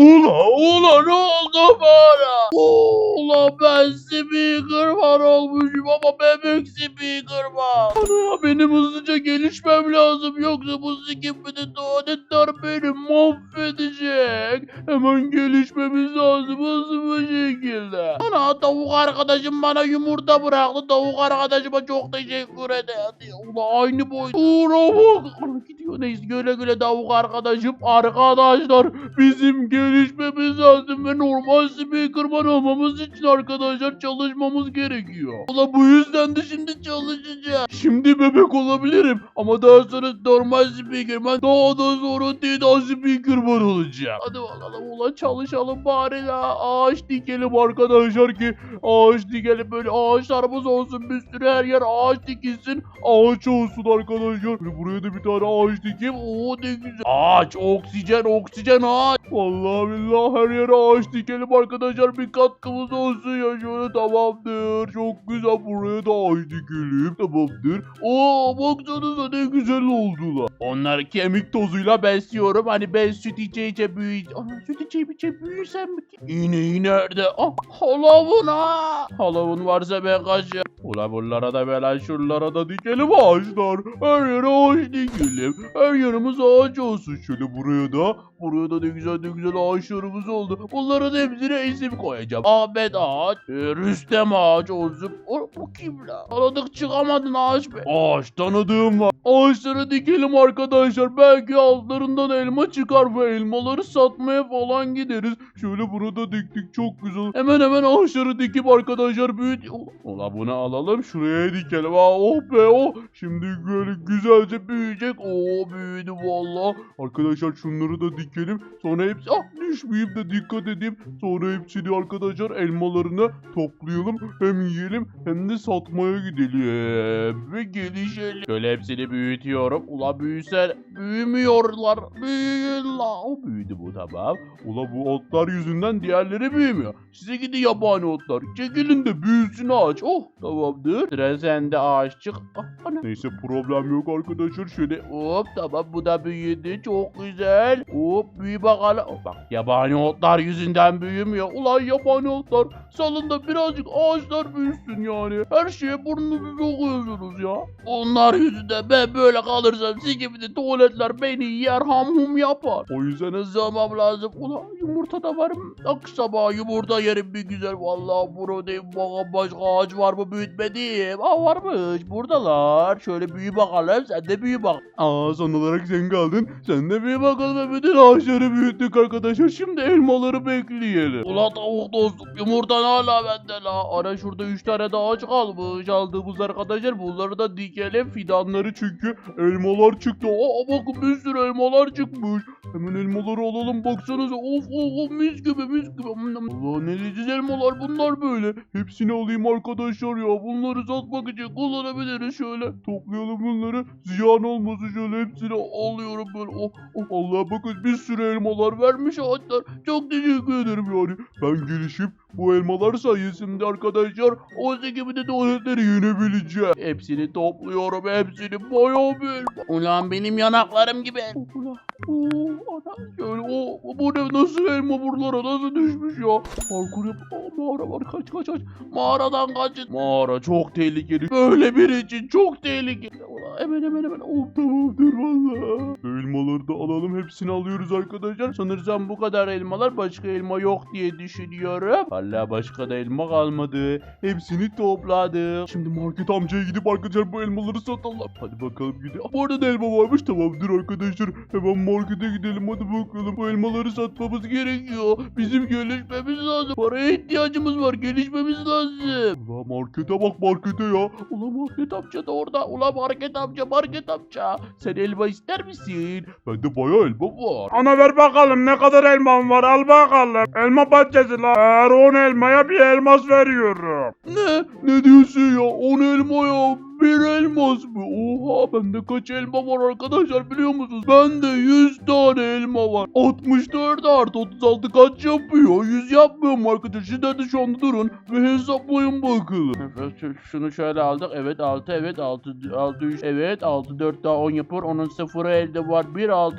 Ula ula ne oldu bana? Ula ben speakerman olmuşum ama bebek speakerman. Ana benim hızlıca gelişmem lazım yoksa bu sikimini tuvaletler beni mahvedecek. Hemen gelişmemiz lazım hızlı bir şekilde. Ana tavuk arkadaşım bana yumurta bıraktı. Tavuk arkadaşıma çok teşekkür ederim. Ula aynı boy. Ula bak. Gidiyor neyse güle güle tavuk arkadaşım. Arkadaşlar bizim gelişmemiz lazım ve normal speakerman olmamız için arkadaşlar çalışmamız gerekiyor. Ula bu yüzden de şimdi çalışacağım. Şimdi bebek olabilirim ama daha sonra normal speakerman daha da sonra değil speakerman olacağım. Hadi bakalım ulan çalışalım bari ya. Ağaç dikelim arkadaşlar ki ağaç dikelim böyle ağaçlarımız olsun bir sürü her yer ağaç dikilsin ağaç olsun arkadaşlar. Buraya da bir tane ağaç dikeyim. Oo ne güzel. Ağaç oksijen oksijen ağaç. Vallahi billahi her yere ağaç dikelim arkadaşlar bir katkımız olsun ya şöyle tamamdır. Çok güzel buraya da ağaç dikelim tamamdır. Oo baksanıza ne güzel oldular. Onları kemik tozuyla besliyorum. Hani ben süt içe içe büyüyeceğim. Ana süt içe içe büyüsem mi ki? İğneyi nerede? Ah halavun ha. Halavun varsa ben kaçıyorum. Ula bunlara da böyle şuralara da dikelim ağaçlar. Her yere ağaç dikelim. Her yerimiz ağaç olsun. Şöyle buraya da. Buraya da ne güzel ne güzel ağaçlarımız oldu. Bunların hepsine isim koyacağım. Ahmet ağaç. e, Rüstem ağaç olsun. Bu kim la? Tanıdık çıkamadın ağaç be. Ağaç tanıdığım var. Ağaçları dikelim arkadaşlar. Belki altlarından elma çıkar ve elmaları satmaya falan gideriz. Şöyle burada diktik çok güzel. Hemen hemen ağaçları dikip arkadaşlar büyüt. Ola bunu alalım şuraya dikelim. Ha, oh be oh. Şimdi böyle güzelce büyüyecek. Oo büyüdü valla. Arkadaşlar şunları da dikelim. Sonra hepsi ah düşmeyeyim de dikkat edeyim. Sonra hepsini arkadaşlar elmalarını toplayalım. Hem yiyelim hem de satmaya gidelim. Ve gelişelim. Şöyle hepsini büyütüyorum. Ula büyüse büyümüyorlar. Büyüyün la. O büyüdü bu tamam. Ula bu otlar yüzünden diğerleri büyümüyor. Size gidi yabani otlar. Çekilin de büyüsün ağaç. Oh tamamdır. Sıra sende ağaççık. Ah, ana. Neyse problem yok arkadaşlar. Şöyle hop tamam bu da büyüdü. Çok güzel. Hop büyü bakalım. Oh, bak yabani otlar yüzünden büyümüyor. Ulan yabani otlar. Salın da birazcık ağaçlar büyüsün yani. Her şeye burnunuzu koyuyorsunuz ya. Onlar yüzünden ben böyle kalırsam siz gibi de tuvaletler beni yer ham hum yapar. O yüzden hızlı olmam lazım. Ulan yumurta da var mı? Akşama yumurta yerim bir güzel. Vallahi buradayım. Bakalım başka ağaç var mı büyütmediğim. Aa varmış. Buradalar. Şöyle büyü bakalım. Sen de büyü bak. Aa son olarak sen kaldın. Sen de büyü bakalım. Bütün ağaçları büyüttük arkadaşlar. Şimdi elmaları bekleyelim. Ulan tavuk dostum. Yumurtan hala bende la. Ara şurada 3 tane daha ağaç kalmış. Aldığımız arkadaşlar bunları da dikelim. Fidanları çünkü elmalar çıktı. Aa bakın bir sürü elmalar çıkmış. Hemen elmaları alalım baksanıza. Of of of mis gibi mis gibi. Allah ne leziz elmalar bunlar böyle. Hepsini alayım arkadaşlar ya. Bunları satmak için kullanabiliriz şöyle. Toplayalım bunları. Ziyan olmasın şöyle hepsini alıyorum böyle. Oh, oh Allah bakın bir sürü elmalar vermiş ağaçlar. Çok teşekkür ederim yani. Ben gelişip bu elmalar sayesinde arkadaşlar o gibi de tuvaletleri yenebileceğim. Hepsini topluyorum hepsini bayağı bir. Ulan benim yanaklarım gibi. Ulan. Oo, ana şöyle o bu ne nasıl elma buralara nasıl düşmüş ya? Parkur yap. Aa, mağara var kaç kaç kaç. Mağaradan kaçın. Mağara çok tehlikeli. Böyle biri için çok tehlikeli. Hemen hemen hemen. Oh tamamdır valla. Elmaları da alalım hepsini alıyoruz arkadaşlar. Sanırsam bu kadar elmalar başka elma yok diye düşünüyorum. Valla başka da elma kalmadı. Hepsini topladık. Şimdi market amcaya gidip arkadaşlar bu elmaları satalım. Hadi bakalım gidelim. Bu arada da elma varmış tamamdır arkadaşlar. Hemen markete gidelim hadi bakalım. Bu elmaları satmamız gerekiyor. Bizim gelişmemiz lazım. Paraya ihtiyacımız var. Gelişmemiz lazım. Ulan markete bak markete ya. Ulan market amca da orada. Ulan market amca market amca. Sen elma ister misin? Bende bayağı elma var. Ana ver bakalım ne kadar elman var al bakalım. Elma bahçesi la. Her 10 elmaya bir elmas veriyorum. Ne? Ne diyorsun ya? 10 elma ya. Bir elmas mı? Oha bende kaç elma var arkadaşlar biliyor musunuz? Bende 100 tane elma var. 64 artı 36 kaç yapıyor? 100 yapmıyor mu arkadaşlar? Siz de şu anda durun ve hesaplayın bakalım. Evet, şu- şunu şöyle aldık. Evet 6 evet 6 6 3 evet 6 4 daha 10 yapar. Onun sıfırı elde var. 1 6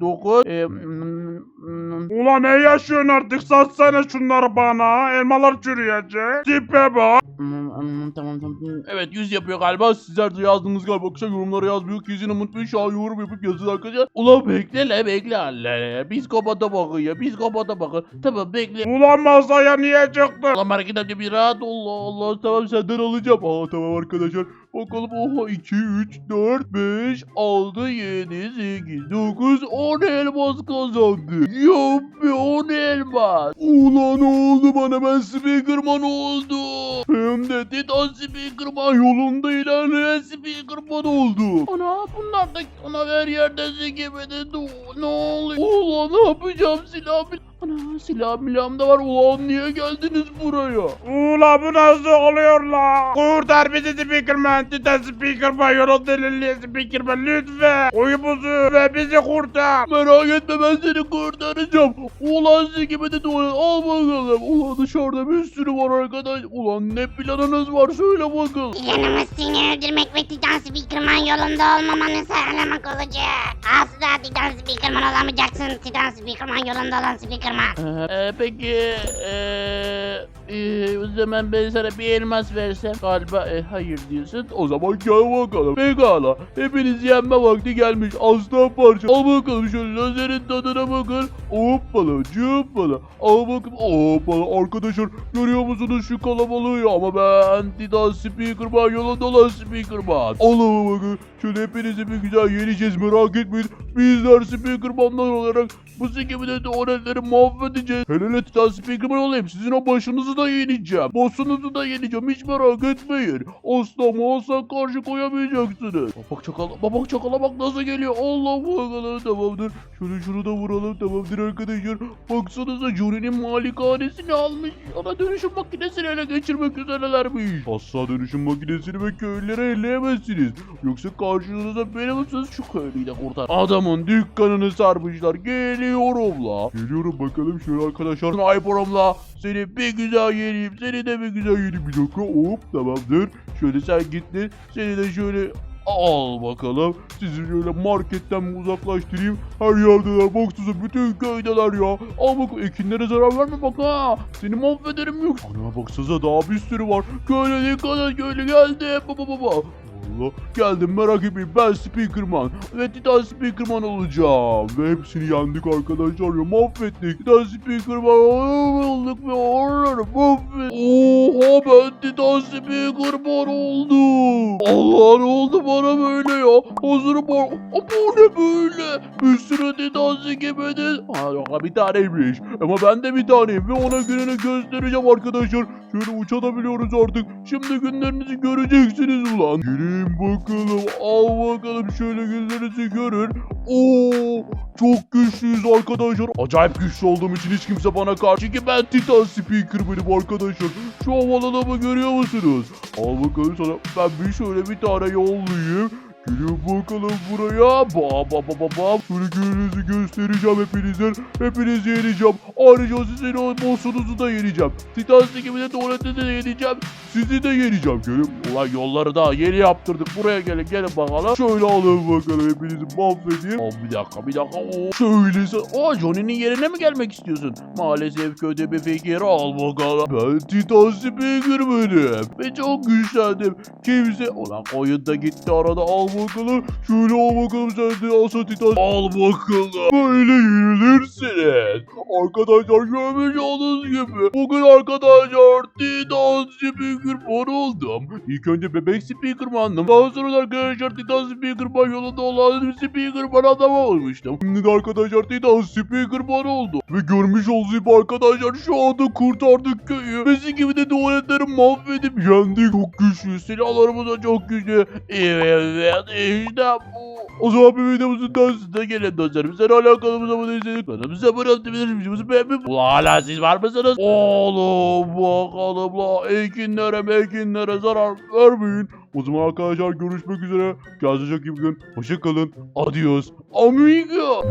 9 e, Ulan ne yaşıyorsun artık satsana şunları bana. Elmalar çürüyecek. Tipe bak. Hmm, hmm, tamam tamam. Evet 100 yapıyor galiba. Sizler de yazdınız galiba. Arkadaşlar yorumlara yazmıyor. Yüzünü unutmayın. Şu an yorum yapıp yazın arkadaşlar. Ulan bekle le bekle. Allah. Psikopata bakın ya. Psikopata bakın. Tamam bekle. Ulan masaya niye çıktın? Ulan hareket edince bir rahat ol. Allah Allah tamam senden alacağım. Aa tamam arkadaşlar. Bakalım oha 2, 3, 4, 5, 6, 7, 8, 9, 10 elmas kazandı. Yuppi 10 elmas. Ulan oldu bana ben Speakerman oldum. Hem de Titan Speakerman yolunda ilerleyen Speakerman oldu. Ana bunlar da ona her yerde zekemede ne oluyor? Ulan ne yapacağım silah Ana silah milahım da var. Ulan niye geldiniz buraya? Ula bu nasıl oluyor la? Kurtar bizi Speakerman. Titan Speakerman yolu delili Speakerman lütfen. Oyumuzu ve bizi kurtar. Merak etme ben seni kurtaracağım. Ulan gibi de tuvalet al bakalım. Ulan dışarıda bir sürü var arkadaş. Ulan ne planınız var söyle bakalım. Planımız seni öldürmek ve Titan Speakerman yolunda olmamanı sağlamak olacak. Asla Titan Speakerman olamayacaksın. Titan Speakerman yolunda olan Speakerman. Ee, peki ee, ee, o zaman ben sana bir elmas versem galiba e, hayır diyorsun. O zaman gel bakalım. Pekala. Hepiniz yenme vakti gelmiş. Aslan parça. Al bakalım şöyle lazerin tadına bakın. Hoppala cıppala. Al bakın. Hoppala. Arkadaşlar görüyor musunuz şu kalabalığı? Ama ben Titan Speakerman yolunda olan Speakerman. Allah'a bakın. Şöyle hepinizi bir güzel yeneceğiz merak etmeyin. Bizler Speakerman'lar olarak bu sikimde de orelleri mahvedeceğiz. Hele Titan Speakerman olayım. Sizin o başınızı da yeneceğim. Bossunuzu da yeneceğim. Hiç merak etmeyin. Asla mı asla karşı koyamayacaksınız. Bak çakala, bak çakala bak nasıl geliyor. Allah bakalım tamamdır. Şöyle şunu da vuralım tamamdır arkadaşlar. Baksanıza Johnny'nin malikanesini almış. Ona dönüşüm makinesini ele geçirmek üzerelermiş. Asla dönüşüm makinesini ve köylüleri elleyemezsiniz. Yoksa karşınızda benim misiniz şu köylüyü de kurtar. Adamın dükkanını sarmışlar. Geliyorum la. Geliyorum bakalım şöyle arkadaşlar. Sniper'ım la. Seni bir güzel yeneyim. Seni de bir güzel yeneyim. Bir dakika hop tamamdır. Şöyle sen gittin. Seni de şöyle Al bakalım. Sizi şöyle marketten uzaklaştırayım. Her yerdeler. Baksana bütün köydeler ya. Al bak ekinlere zarar verme bak ha. Seni mahvederim yok. Ana baksanıza daha bir sürü var. Köyle dikkat et köyle geldi. Baba baba. Allah geldim merak etmeyin ben Speakerman. Ve Titan Speakerman olacağım. Ve hepsini yendik arkadaşlar ya mahvettik. Titan Speakerman olduk ve onları mahvettik. Oha ben Titan Speakerman oldum Allah ne oldu bana böyle ya. Hazırım var Aa, bu ne böyle? Bir sürü Titan Speakerman Ha bir taneymiş. Ama ben de bir taneyim ve ona gününü göstereceğim arkadaşlar. Şöyle uçabiliyoruz artık. Şimdi günlerinizi göreceksiniz ulan. Gelin bakalım. Al bakalım. Şöyle günlerinizi görün. Oo, çok güçlüyüz arkadaşlar. Acayip güçlü olduğum için hiç kimse bana karşı. Çünkü ben Titan Speaker benim arkadaşlar. Şu havalanımı görüyor musunuz? Al bakalım sana. Ben bir şöyle bir tane yollayayım. Gelin bakalım buraya. Ba ba ba ba ba. Şöyle gününüzü göstereceğim hepinize. Hepinizi yeneceğim. Ayrıca sizin o bossunuzu da yeneceğim. Titan gibi de tuvaleti de yeneceğim. Sizi de yeneceğim. Gelin. Ulan yolları daha yeni yaptırdık. Buraya gelin gelin bakalım. Şöyle alın bakalım hepinizi mahvedeyim. Aa, bir dakika bir dakika. Oo, şöyle sen. Aa Johnny'nin yerine mi gelmek istiyorsun? Maalesef kötü bir fikir. Al bakalım. Ben Titan Speaker benim. Ve çok güçlendim. Kimse... Ulan koyun da gitti arada. Al bakalım. Şöyle al bakalım sen de Asa Titan. Al bakalım. Böyle yenilirsiniz. Arkadaşlar görmüş olduğunuz gibi. Bugün arkadaşlar Titan Speakerman oldum. İlk önce bebek Speakerman'dım. Daha sonra da arkadaşlar Titan Speakerman yolunda olan Speakerman adam olmuştum. Şimdi de arkadaşlar Titan Speakerman oldu. Ve görmüş olduğunuz gibi arkadaşlar şu anda kurtardık köyü. Sizin gibi de tuvaletleri mahvedip yendik. Çok güçlü. Silahlarımız da çok güçlü. Evet işte bu. O zaman bir videomuzun daha gelin dostlarım. Sen hala kanalımıza abone değilseniz kanalımıza abone olup videomuzu beğenmeyi Ulan hala siz var mısınız? Oğlum bakalım la ekinlere mekinlere zarar vermeyin. O zaman arkadaşlar görüşmek üzere. Kendinize çok iyi bakın. Hoşçakalın. Adios. Amigo.